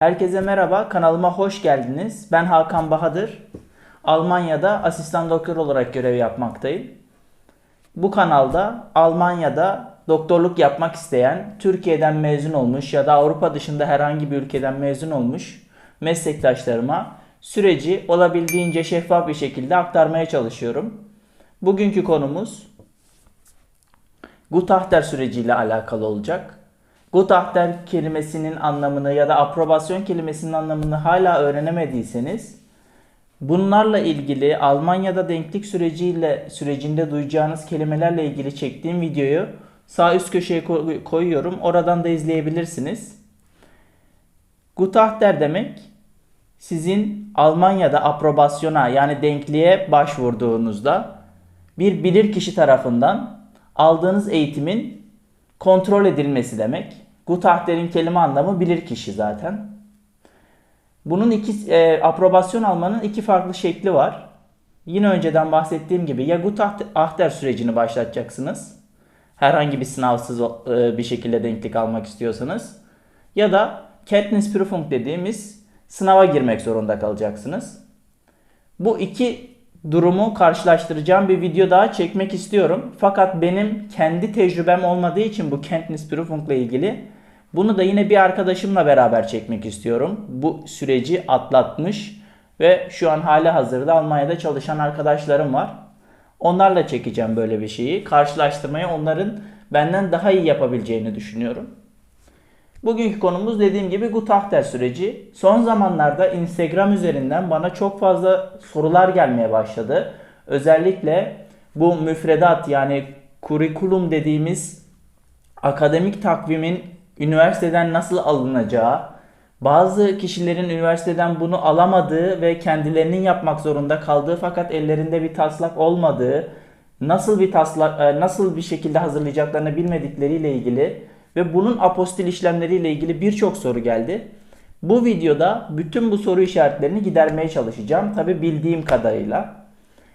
Herkese merhaba, kanalıma hoş geldiniz. Ben Hakan Bahadır. Almanya'da asistan doktor olarak görev yapmaktayım. Bu kanalda Almanya'da doktorluk yapmak isteyen, Türkiye'den mezun olmuş ya da Avrupa dışında herhangi bir ülkeden mezun olmuş meslektaşlarıma süreci olabildiğince şeffaf bir şekilde aktarmaya çalışıyorum. Bugünkü konumuz Gutachter süreciyle alakalı olacak. Gutachter kelimesinin anlamını ya da aprobasyon kelimesinin anlamını hala öğrenemediyseniz bunlarla ilgili Almanya'da denklik süreciyle sürecinde duyacağınız kelimelerle ilgili çektiğim videoyu sağ üst köşeye koy- koyuyorum. Oradan da izleyebilirsiniz. Gutachter demek sizin Almanya'da aprobasyona yani denkliğe başvurduğunuzda bir bilirkişi tarafından aldığınız eğitimin kontrol edilmesi demek. Gutachter'in kelime anlamı bilirkişi zaten. Bunun iki e, aprobasyon almanın iki farklı şekli var. Yine önceden bahsettiğim gibi ya Gutachter sürecini başlatacaksınız. Herhangi bir sınavsız e, bir şekilde denklik almak istiyorsanız. Ya da Kenntnisprüfung dediğimiz sınava girmek zorunda kalacaksınız. Bu iki durumu karşılaştıracağım bir video daha çekmek istiyorum. Fakat benim kendi tecrübem olmadığı için bu Kenntnisprüfung ile ilgili bunu da yine bir arkadaşımla beraber çekmek istiyorum. Bu süreci atlatmış ve şu an hali hazırda Almanya'da çalışan arkadaşlarım var. Onlarla çekeceğim böyle bir şeyi. Karşılaştırmayı onların benden daha iyi yapabileceğini düşünüyorum. Bugünkü konumuz dediğim gibi Gutachter süreci. Son zamanlarda Instagram üzerinden bana çok fazla sorular gelmeye başladı. Özellikle bu müfredat yani kurikulum dediğimiz akademik takvimin üniversiteden nasıl alınacağı, bazı kişilerin üniversiteden bunu alamadığı ve kendilerinin yapmak zorunda kaldığı fakat ellerinde bir taslak olmadığı, nasıl bir taslak e, nasıl bir şekilde hazırlayacaklarını bilmedikleriyle ilgili ve bunun apostil işlemleriyle ilgili birçok soru geldi. Bu videoda bütün bu soru işaretlerini gidermeye çalışacağım. Tabi bildiğim kadarıyla.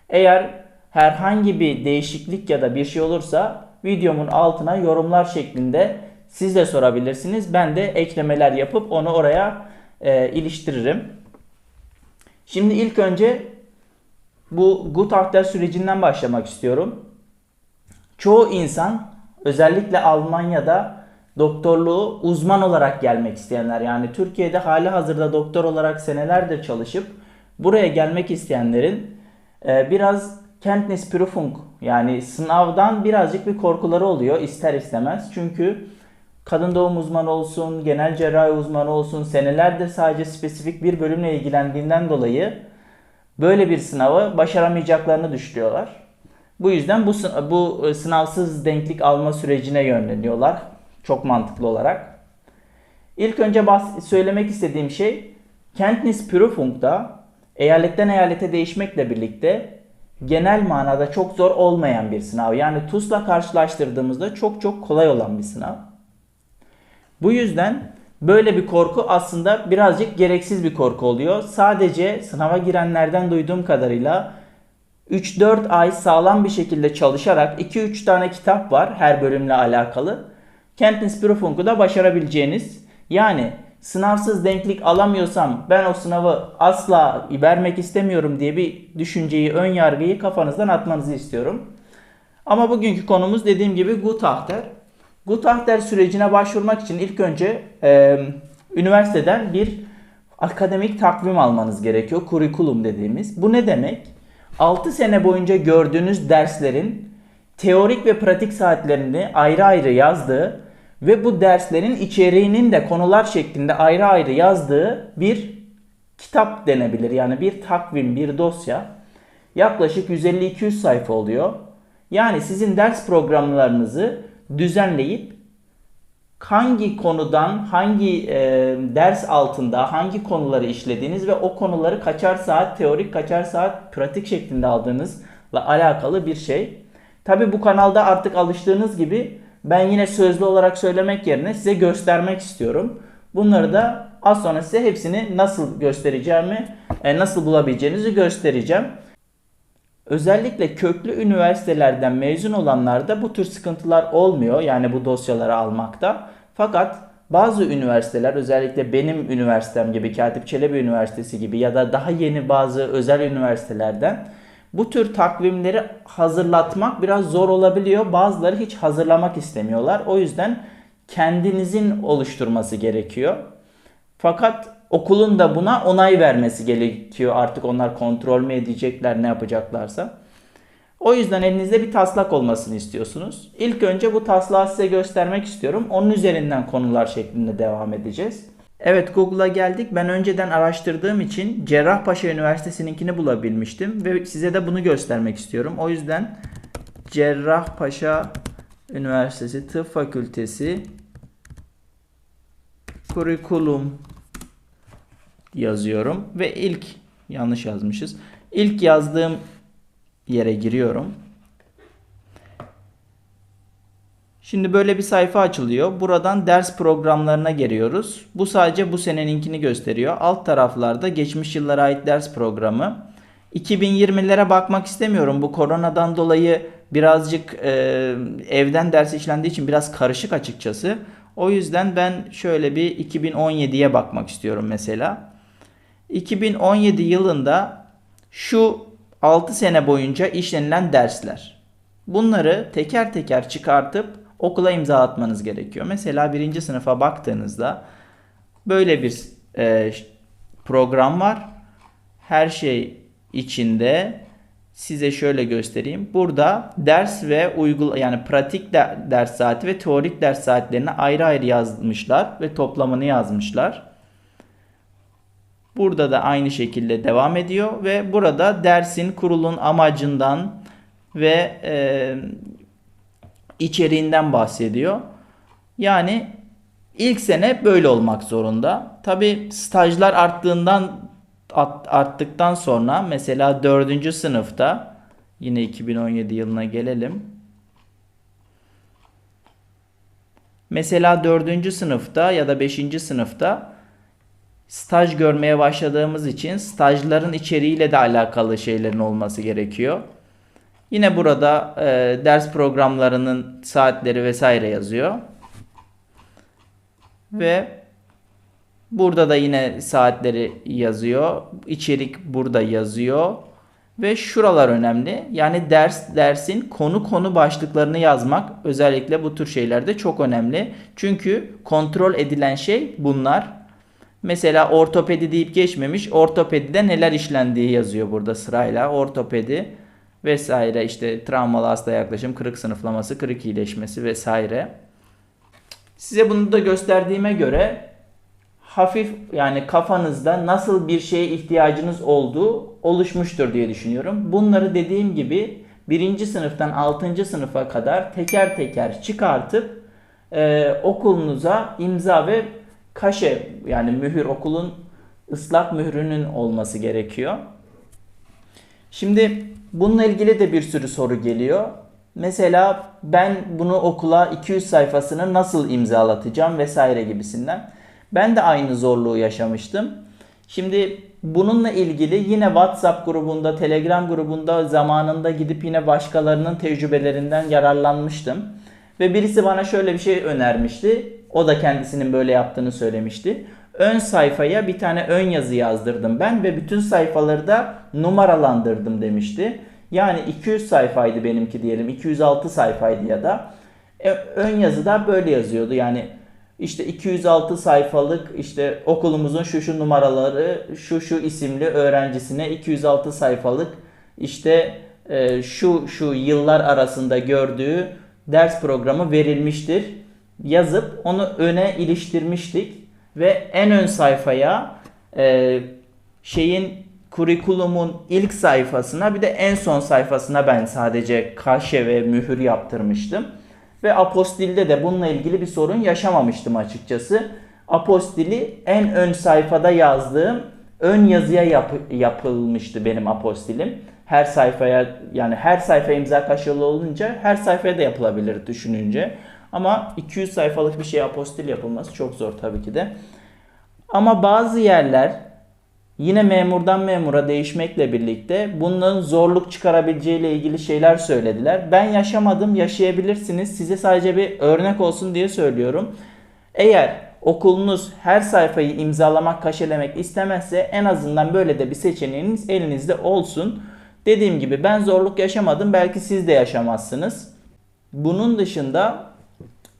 Eğer herhangi bir değişiklik ya da bir şey olursa videomun altına yorumlar şeklinde siz de sorabilirsiniz. Ben de eklemeler yapıp onu oraya e, iliştiririm. Şimdi ilk önce bu Gutachter sürecinden başlamak istiyorum. Çoğu insan özellikle Almanya'da doktorluğu uzman olarak gelmek isteyenler yani Türkiye'de hali hazırda doktor olarak senelerdir çalışıp buraya gelmek isteyenlerin e, biraz Kenntnisprüfung yani sınavdan birazcık bir korkuları oluyor ister istemez. Çünkü kadın doğum uzmanı olsun, genel cerrahi uzmanı olsun senelerdir sadece spesifik bir bölümle ilgilendiğinden dolayı böyle bir sınavı başaramayacaklarını düşünüyorlar. Bu yüzden bu, bu e, sınavsız denklik alma sürecine yönleniyorlar. Çok mantıklı olarak. İlk önce söylemek istediğim şey Kenntnisprüfung'da eyaletten eyalete değişmekle birlikte genel manada çok zor olmayan bir sınav. Yani TUS'la karşılaştırdığımızda çok çok kolay olan bir sınav. Bu yüzden böyle bir korku aslında birazcık gereksiz bir korku oluyor. Sadece sınava girenlerden duyduğum kadarıyla 3-4 ay sağlam bir şekilde çalışarak 2-3 tane kitap var her bölümle alakalı. Kenntnisprüfung'u da başarabileceğiniz yani sınavsız denklik alamıyorsam ben o sınavı asla vermek istemiyorum diye bir düşünceyi, ön yargıyı kafanızdan atmanızı istiyorum. Ama bugünkü konumuz dediğim gibi Gutachter. Gutachter sürecine başvurmak için ilk önce e, üniversiteden bir akademik takvim almanız gerekiyor. Kurikulum dediğimiz. Bu ne demek? 6 sene boyunca gördüğünüz derslerin teorik ve pratik saatlerini ayrı ayrı yazdığı ve bu derslerin içeriğinin de konular şeklinde ayrı ayrı yazdığı bir kitap denebilir. Yani bir takvim, bir dosya. Yaklaşık 150-200 sayfa oluyor. Yani sizin ders programlarınızı düzenleyip hangi konudan, hangi e, ders altında hangi konuları işlediğiniz ve o konuları kaçar saat teorik, kaçar saat pratik şeklinde aldığınızla alakalı bir şey. Tabi bu kanalda artık alıştığınız gibi ben yine sözlü olarak söylemek yerine size göstermek istiyorum. Bunları da az sonra size hepsini nasıl göstereceğimi, e, nasıl bulabileceğinizi göstereceğim. Özellikle köklü üniversitelerden mezun olanlarda bu tür sıkıntılar olmuyor. Yani bu dosyaları almakta. Fakat bazı üniversiteler özellikle benim üniversitem gibi Katip Çelebi Üniversitesi gibi ya da daha yeni bazı özel üniversitelerden bu tür takvimleri hazırlatmak biraz zor olabiliyor. Bazıları hiç hazırlamak istemiyorlar. O yüzden kendinizin oluşturması gerekiyor. Fakat okulun da buna onay vermesi gerekiyor. Artık onlar kontrol mü edecekler ne yapacaklarsa. O yüzden elinizde bir taslak olmasını istiyorsunuz. İlk önce bu taslağı size göstermek istiyorum. Onun üzerinden konular şeklinde devam edeceğiz. Evet Google'a geldik. Ben önceden araştırdığım için Cerrahpaşa Üniversitesi'ninkini bulabilmiştim ve size de bunu göstermek istiyorum. O yüzden Cerrahpaşa Üniversitesi Tıp Fakültesi Kurikulum yazıyorum ve ilk yanlış yazmışız. İlk yazdığım yere giriyorum. Şimdi böyle bir sayfa açılıyor. Buradan ders programlarına geliyoruz. Bu sadece bu seneninkini gösteriyor. Alt taraflarda geçmiş yıllara ait ders programı. 2020'lere bakmak istemiyorum. Bu koronadan dolayı birazcık e, evden ders işlendiği için biraz karışık açıkçası. O yüzden ben şöyle bir 2017'ye bakmak istiyorum mesela. 2017 yılında şu 6 sene boyunca işlenilen dersler. Bunları teker teker çıkartıp okula imza atmanız gerekiyor. Mesela birinci sınıfa baktığınızda böyle bir e, program var. Her şey içinde size şöyle göstereyim. Burada ders ve uygul yani pratik de, ders saati ve teorik ders saatlerini ayrı ayrı yazmışlar ve toplamını yazmışlar. Burada da aynı şekilde devam ediyor ve burada dersin kurulun amacından ve e, içeriğinden bahsediyor. Yani ilk sene böyle olmak zorunda. Tabi stajlar arttığından arttıktan sonra mesela 4. sınıfta yine 2017 yılına gelelim. Mesela 4. sınıfta ya da 5. sınıfta staj görmeye başladığımız için stajların içeriğiyle de alakalı şeylerin olması gerekiyor. Yine burada e, ders programlarının saatleri vesaire yazıyor. Ve burada da yine saatleri yazıyor. İçerik burada yazıyor. Ve şuralar önemli. Yani ders dersin konu konu başlıklarını yazmak özellikle bu tür şeylerde çok önemli. Çünkü kontrol edilen şey bunlar. Mesela ortopedi deyip geçmemiş. Ortopedide neler işlendiği yazıyor burada sırayla. Ortopedi vesaire işte travmalı hasta yaklaşım, kırık sınıflaması, kırık iyileşmesi vesaire. Size bunu da gösterdiğime göre hafif yani kafanızda nasıl bir şeye ihtiyacınız olduğu oluşmuştur diye düşünüyorum. Bunları dediğim gibi birinci sınıftan altıncı sınıfa kadar teker teker çıkartıp e, okulunuza imza ve kaşe yani mühür okulun ıslak mührünün olması gerekiyor. Şimdi bununla ilgili de bir sürü soru geliyor. Mesela ben bunu okula 200 sayfasını nasıl imzalatacağım vesaire gibisinden. Ben de aynı zorluğu yaşamıştım. Şimdi bununla ilgili yine WhatsApp grubunda, Telegram grubunda zamanında gidip yine başkalarının tecrübelerinden yararlanmıştım. Ve birisi bana şöyle bir şey önermişti. O da kendisinin böyle yaptığını söylemişti. Ön sayfaya bir tane ön yazı yazdırdım ben ve bütün sayfaları da numaralandırdım demişti. Yani 200 sayfaydı benimki diyelim. 206 sayfaydı ya da. E, ön yazıda böyle yazıyordu. Yani işte 206 sayfalık işte okulumuzun şu şu numaraları şu şu isimli öğrencisine 206 sayfalık işte e, şu şu yıllar arasında gördüğü ders programı verilmiştir yazıp onu öne iliştirmiştik ve en ön sayfaya e, şeyin kurikulumun ilk sayfasına bir de en son sayfasına ben sadece kaşe ve mühür yaptırmıştım. Ve apostilde de bununla ilgili bir sorun yaşamamıştım açıkçası. Apostili en ön sayfada yazdığım ön yazıya yap yapılmıştı benim apostilim. Her sayfaya yani her sayfa imza kaşılı olunca her sayfaya da yapılabilir düşününce. Ama 200 sayfalık bir şey apostil yapılması çok zor tabii ki de. Ama bazı yerler yine memurdan memura değişmekle birlikte bunların zorluk çıkarabileceği ile ilgili şeyler söylediler. Ben yaşamadım, yaşayabilirsiniz. Size sadece bir örnek olsun diye söylüyorum. Eğer okulunuz her sayfayı imzalamak, kaşelemek istemezse en azından böyle de bir seçeneğiniz elinizde olsun. Dediğim gibi ben zorluk yaşamadım. Belki siz de yaşamazsınız. Bunun dışında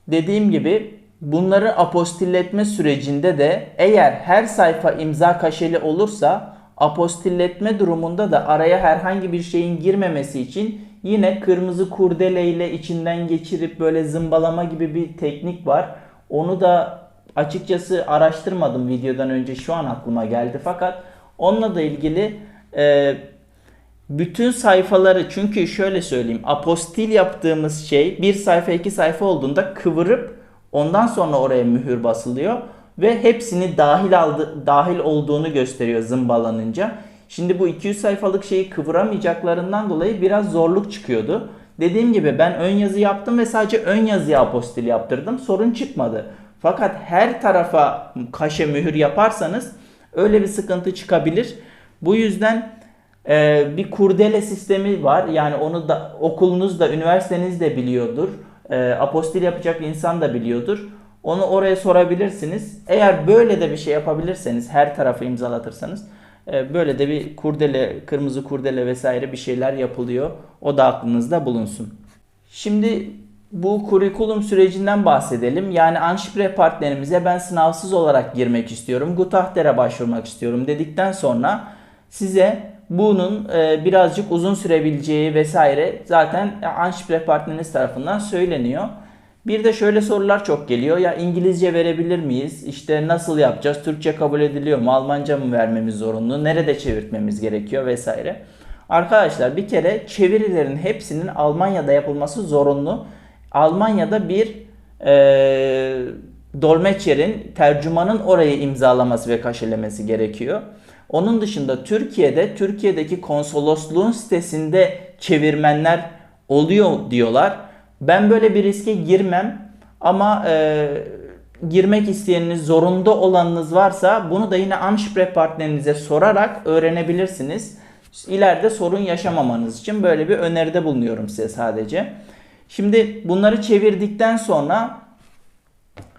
dediğim gibi bunları apostilletme sürecinde de eğer her sayfa imza kaşeli olursa apostilletme durumunda da araya herhangi bir şeyin girmemesi için yine kırmızı kurdele ile içinden geçirip böyle zımbalama gibi bir teknik var. Onu da açıkçası araştırmadım videodan önce şu an aklıma geldi fakat onunla da ilgili e, bütün sayfaları çünkü şöyle söyleyeyim apostil yaptığımız şey bir sayfa iki sayfa olduğunda kıvırıp ondan sonra oraya mühür basılıyor ve hepsini dahil aldı, dahil olduğunu gösteriyor zımbalanınca. Şimdi bu 200 sayfalık şeyi kıvıramayacaklarından dolayı biraz zorluk çıkıyordu. Dediğim gibi ben ön yazı yaptım ve sadece ön yazıya apostil yaptırdım. Sorun çıkmadı. Fakat her tarafa kaşe mühür yaparsanız öyle bir sıkıntı çıkabilir. Bu yüzden e, bir kurdele sistemi var. Yani onu da okulunuz da üniversiteniz de biliyordur. E, apostil yapacak insan da biliyordur. Onu oraya sorabilirsiniz. Eğer böyle de bir şey yapabilirseniz her tarafı imzalatırsanız e, böyle de bir kurdele, kırmızı kurdele vesaire bir şeyler yapılıyor. O da aklınızda bulunsun. Şimdi bu kurikulum sürecinden bahsedelim. Yani Anşipre partnerimize ben sınavsız olarak girmek istiyorum. Gutachter'e başvurmak istiyorum dedikten sonra size bunun e, birazcık uzun sürebileceği vesaire zaten Anşipre partneriniz tarafından söyleniyor. Bir de şöyle sorular çok geliyor. Ya İngilizce verebilir miyiz? İşte nasıl yapacağız? Türkçe kabul ediliyor mu? Almanca mı vermemiz zorunlu? Nerede çevirtmemiz gerekiyor vesaire. Arkadaşlar bir kere çevirilerin hepsinin Almanya'da yapılması zorunlu. Almanya'da bir e, dolmetçerin, tercümanın orayı imzalaması ve kaşelemesi gerekiyor. Onun dışında Türkiye'de, Türkiye'deki konsolosluğun sitesinde çevirmenler oluyor diyorlar. Ben böyle bir riske girmem ama e, girmek isteyeniniz, zorunda olanınız varsa bunu da yine Ansprech partnerinize sorarak öğrenebilirsiniz. İleride sorun yaşamamanız için böyle bir öneride bulunuyorum size sadece. Şimdi bunları çevirdikten sonra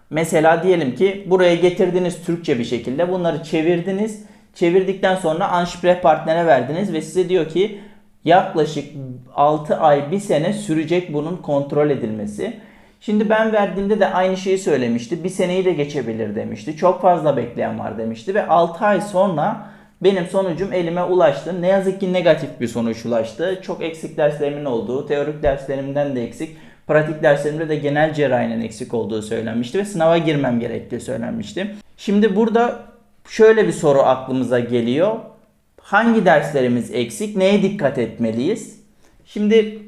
mesela diyelim ki buraya getirdiniz Türkçe bir şekilde bunları çevirdiniz. Çevirdikten sonra Ansprech partnere verdiniz ve size diyor ki yaklaşık 6 ay 1 sene sürecek bunun kontrol edilmesi. Şimdi ben verdiğimde de aynı şeyi söylemişti. Bir seneyi de geçebilir demişti. Çok fazla bekleyen var demişti ve 6 ay sonra benim sonucum elime ulaştı. Ne yazık ki negatif bir sonuç ulaştı. Çok eksik derslerimin olduğu, teorik derslerimden de eksik, pratik derslerimde de genel cerrahinin eksik olduğu söylenmişti ve sınava girmem gerektiği söylenmişti. Şimdi burada şöyle bir soru aklımıza geliyor. Hangi derslerimiz eksik? Neye dikkat etmeliyiz? Şimdi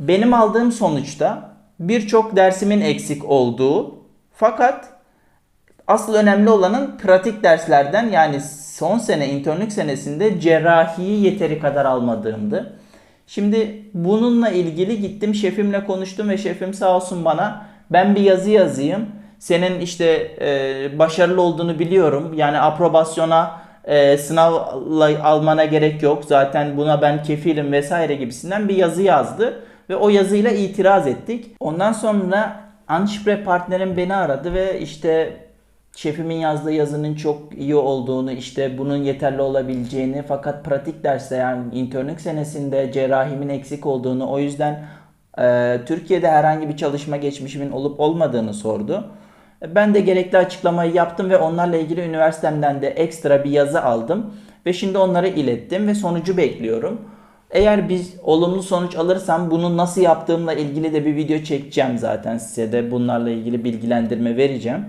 benim aldığım sonuçta birçok dersimin eksik olduğu fakat asıl önemli olanın pratik derslerden yani son sene internlük senesinde cerrahiyi yeteri kadar almadığımdı. Şimdi bununla ilgili gittim şefimle konuştum ve şefim sağ olsun bana ben bir yazı yazayım. Senin işte e, başarılı olduğunu biliyorum. Yani aprobasyona e, sınavla almana gerek yok. Zaten buna ben kefilim vesaire gibisinden bir yazı yazdı. Ve o yazıyla itiraz ettik. Ondan sonra Anşipre partnerim beni aradı ve işte şefimin yazdığı yazının çok iyi olduğunu, işte bunun yeterli olabileceğini fakat pratik derste yani internlük senesinde cerrahimin eksik olduğunu, o yüzden e, Türkiye'de herhangi bir çalışma geçmişimin olup olmadığını sordu. Ben de gerekli açıklamayı yaptım ve onlarla ilgili üniversitemden de ekstra bir yazı aldım ve şimdi onları ilettim ve sonucu bekliyorum. Eğer biz olumlu sonuç alırsam bunu nasıl yaptığımla ilgili de bir video çekeceğim zaten size de bunlarla ilgili bilgilendirme vereceğim.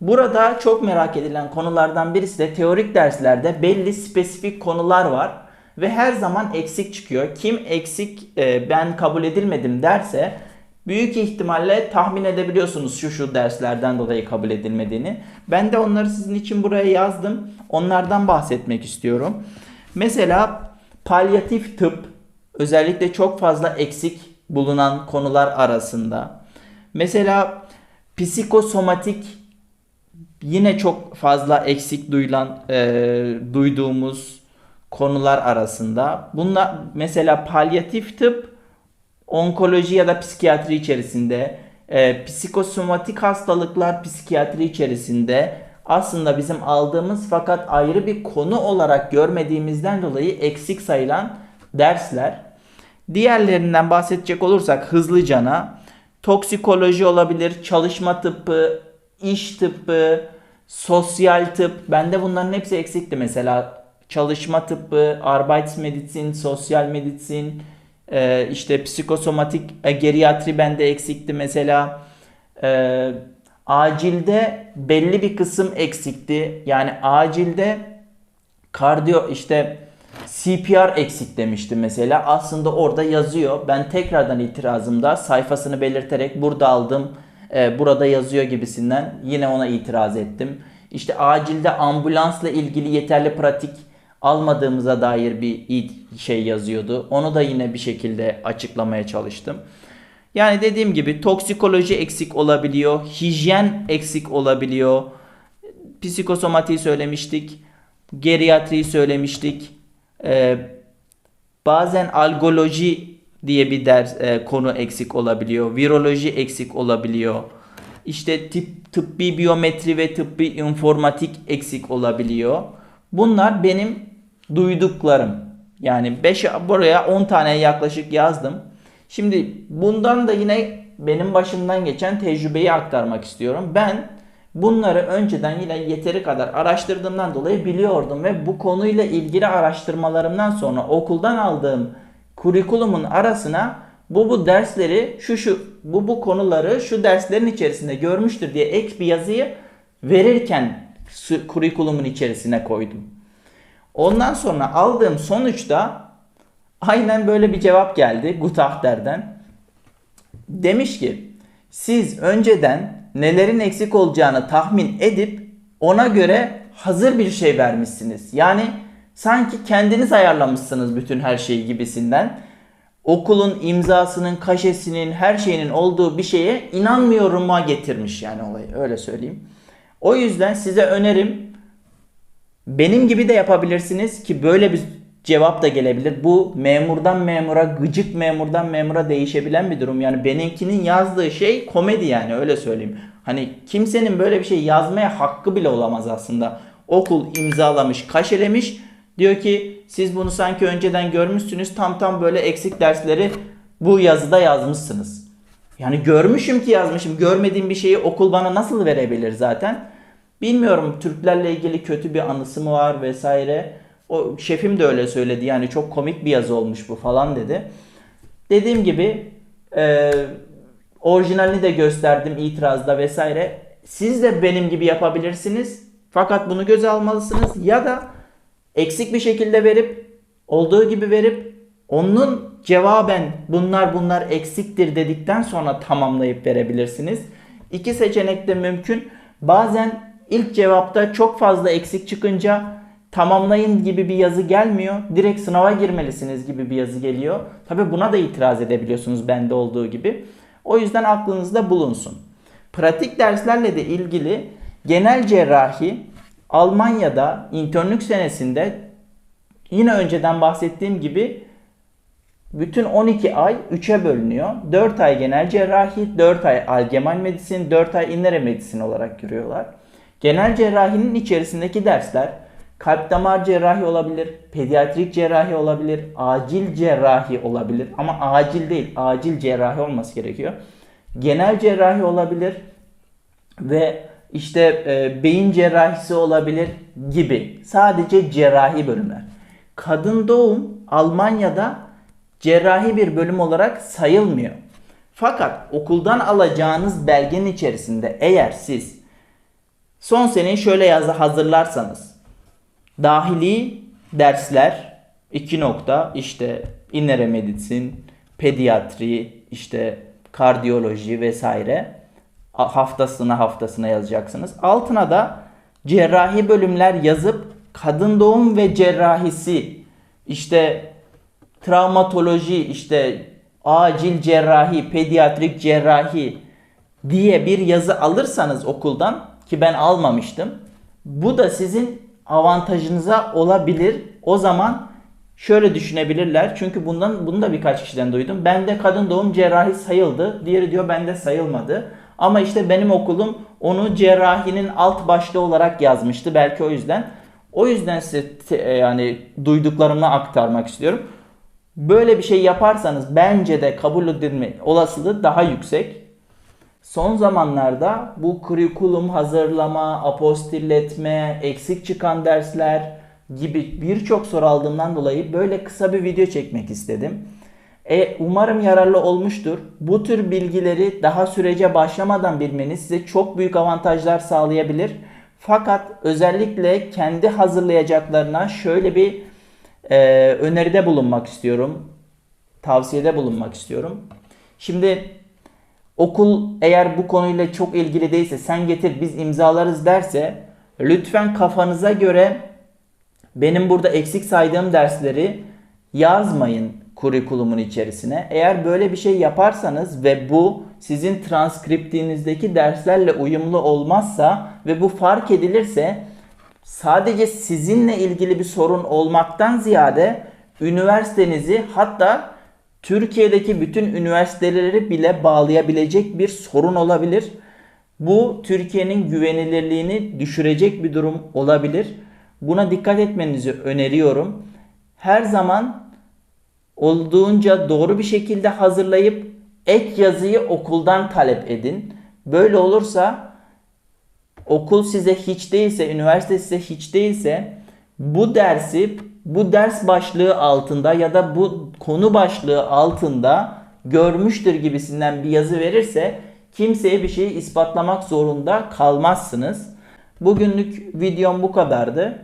Burada çok merak edilen konulardan birisi de teorik derslerde belli spesifik konular var ve her zaman eksik çıkıyor. Kim eksik e, ben kabul edilmedim derse büyük ihtimalle tahmin edebiliyorsunuz şu şu derslerden dolayı kabul edilmediğini. Ben de onları sizin için buraya yazdım. Onlardan bahsetmek istiyorum. Mesela palyatif tıp özellikle çok fazla eksik bulunan konular arasında. Mesela psikosomatik yine çok fazla eksik duyulan e, duyduğumuz konular arasında. Bunlar mesela palyatif tıp onkoloji ya da psikiyatri içerisinde e, psikosomatik hastalıklar psikiyatri içerisinde aslında bizim aldığımız fakat ayrı bir konu olarak görmediğimizden dolayı eksik sayılan dersler. Diğerlerinden bahsedecek olursak hızlıcana toksikoloji olabilir, çalışma tıbbı, iş tıbbı, sosyal tıp. Bende bunların hepsi eksikti mesela. Çalışma tıbbı, Arbeitsmedizin, sosyal medizin, e, işte psikosomatik e, geriatri bende eksikti mesela. E, acilde belli bir kısım eksikti. Yani acilde kardiyo işte CPR eksik demişti mesela. Aslında orada yazıyor. Ben tekrardan itirazımda sayfasını belirterek burada aldım, e, burada yazıyor gibisinden yine ona itiraz ettim. İşte acilde ambulansla ilgili yeterli pratik almadığımıza dair bir şey yazıyordu. Onu da yine bir şekilde açıklamaya çalıştım. Yani dediğim gibi toksikoloji eksik olabiliyor, hijyen eksik olabiliyor, psikosomatiği söylemiştik, geriatriyi söylemiştik. Ee, bazen algoloji diye bir ders e, konu eksik olabiliyor, viroloji eksik olabiliyor. İşte tip, tıbbi biyometri ve tıbbi informatik eksik olabiliyor. Bunlar benim duyduklarım. Yani 5 buraya 10 tane yaklaşık yazdım. Şimdi bundan da yine benim başımdan geçen tecrübeyi aktarmak istiyorum. Ben bunları önceden yine yeteri kadar araştırdığımdan dolayı biliyordum ve bu konuyla ilgili araştırmalarımdan sonra okuldan aldığım kurikulumun arasına bu bu dersleri şu şu bu bu konuları şu derslerin içerisinde görmüştür diye ek bir yazıyı verirken kurikulumun içerisine koydum. Ondan sonra aldığım sonuçta aynen böyle bir cevap geldi Gutachter'den. Demiş ki siz önceden nelerin eksik olacağını tahmin edip ona göre hazır bir şey vermişsiniz. Yani sanki kendiniz ayarlamışsınız bütün her şeyi gibisinden. Okulun imzasının, kaşesinin, her şeyinin olduğu bir şeye inanmıyorum'a getirmiş yani olayı öyle söyleyeyim. O yüzden size önerim benim gibi de yapabilirsiniz ki böyle bir cevap da gelebilir. Bu memurdan memura, gıcık memurdan memura değişebilen bir durum. Yani benimkinin yazdığı şey komedi yani öyle söyleyeyim. Hani kimsenin böyle bir şey yazmaya hakkı bile olamaz aslında. Okul imzalamış, kaşelemiş. Diyor ki siz bunu sanki önceden görmüşsünüz. Tam tam böyle eksik dersleri bu yazıda yazmışsınız. Yani görmüşüm ki yazmışım. Görmediğim bir şeyi okul bana nasıl verebilir zaten? Bilmiyorum Türklerle ilgili kötü bir anısı mı var vesaire. O şefim de öyle söyledi. Yani çok komik bir yazı olmuş bu falan dedi. Dediğim gibi e, orijinalini de gösterdim itirazda vesaire. Siz de benim gibi yapabilirsiniz. Fakat bunu göze almalısınız. Ya da eksik bir şekilde verip olduğu gibi verip onun cevaben bunlar bunlar eksiktir dedikten sonra tamamlayıp verebilirsiniz. İki seçenek de mümkün. Bazen ilk cevapta çok fazla eksik çıkınca tamamlayın gibi bir yazı gelmiyor. Direkt sınava girmelisiniz gibi bir yazı geliyor. Tabi buna da itiraz edebiliyorsunuz bende olduğu gibi. O yüzden aklınızda bulunsun. Pratik derslerle de ilgili genel cerrahi Almanya'da internlük senesinde yine önceden bahsettiğim gibi bütün 12 ay 3'e bölünüyor. 4 ay genel cerrahi, 4 ay algemal medisin, 4 ay innere medisin olarak görüyorlar. Genel cerrahinin içerisindeki dersler kalp damar cerrahi olabilir, pediatrik cerrahi olabilir, acil cerrahi olabilir ama acil değil, acil cerrahi olması gerekiyor. Genel cerrahi olabilir ve işte e, beyin cerrahisi olabilir gibi. Sadece cerrahi bölümler. Kadın doğum Almanya'da cerrahi bir bölüm olarak sayılmıyor. Fakat okuldan alacağınız belgenin içerisinde eğer siz son seneyi şöyle yazı hazırlarsanız dahili dersler 2 nokta işte innere medicin, pediatri, işte kardiyoloji vesaire haftasına haftasına yazacaksınız. Altına da cerrahi bölümler yazıp kadın doğum ve cerrahisi işte travmatoloji işte acil cerrahi, pediatrik cerrahi diye bir yazı alırsanız okuldan ki ben almamıştım. Bu da sizin avantajınıza olabilir. O zaman şöyle düşünebilirler. Çünkü bundan bunu da birkaç kişiden duydum. Bende kadın doğum cerrahi sayıldı. Diğeri diyor bende sayılmadı. Ama işte benim okulum onu cerrahinin alt başlığı olarak yazmıştı. Belki o yüzden. O yüzden size e, yani duyduklarımı aktarmak istiyorum. Böyle bir şey yaparsanız bence de kabul edilme olasılığı daha yüksek. Son zamanlarda bu kurikulum hazırlama, apostilletme, eksik çıkan dersler gibi birçok soru aldığımdan dolayı böyle kısa bir video çekmek istedim. E, umarım yararlı olmuştur. Bu tür bilgileri daha sürece başlamadan bilmeniz size çok büyük avantajlar sağlayabilir. Fakat özellikle kendi hazırlayacaklarına şöyle bir e, öneride bulunmak istiyorum. Tavsiyede bulunmak istiyorum. Şimdi okul eğer bu konuyla çok ilgili değilse sen getir biz imzalarız derse lütfen kafanıza göre benim burada eksik saydığım dersleri yazmayın kurikulumun içerisine. Eğer böyle bir şey yaparsanız ve bu sizin transkriptinizdeki derslerle uyumlu olmazsa ve bu fark edilirse sadece sizinle ilgili bir sorun olmaktan ziyade üniversitenizi hatta Türkiye'deki bütün üniversiteleri bile bağlayabilecek bir sorun olabilir. Bu Türkiye'nin güvenilirliğini düşürecek bir durum olabilir. Buna dikkat etmenizi öneriyorum. Her zaman olduğunca doğru bir şekilde hazırlayıp ek yazıyı okuldan talep edin. Böyle olursa okul size hiç değilse, üniversite size hiç değilse bu dersi bu ders başlığı altında ya da bu konu başlığı altında görmüştür gibisinden bir yazı verirse kimseye bir şeyi ispatlamak zorunda kalmazsınız. Bugünlük videom bu kadardı.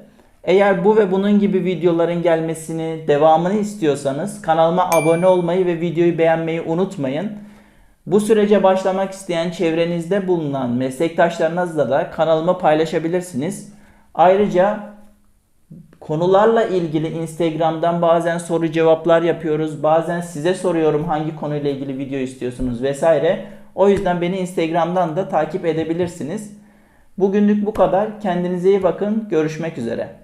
Eğer bu ve bunun gibi videoların gelmesini, devamını istiyorsanız kanalıma abone olmayı ve videoyu beğenmeyi unutmayın. Bu sürece başlamak isteyen çevrenizde bulunan meslektaşlarınızla da kanalımı paylaşabilirsiniz. Ayrıca konularla ilgili Instagram'dan bazen soru cevaplar yapıyoruz. Bazen size soruyorum hangi konuyla ilgili video istiyorsunuz vesaire. O yüzden beni Instagram'dan da takip edebilirsiniz. Bugünlük bu kadar. Kendinize iyi bakın. Görüşmek üzere.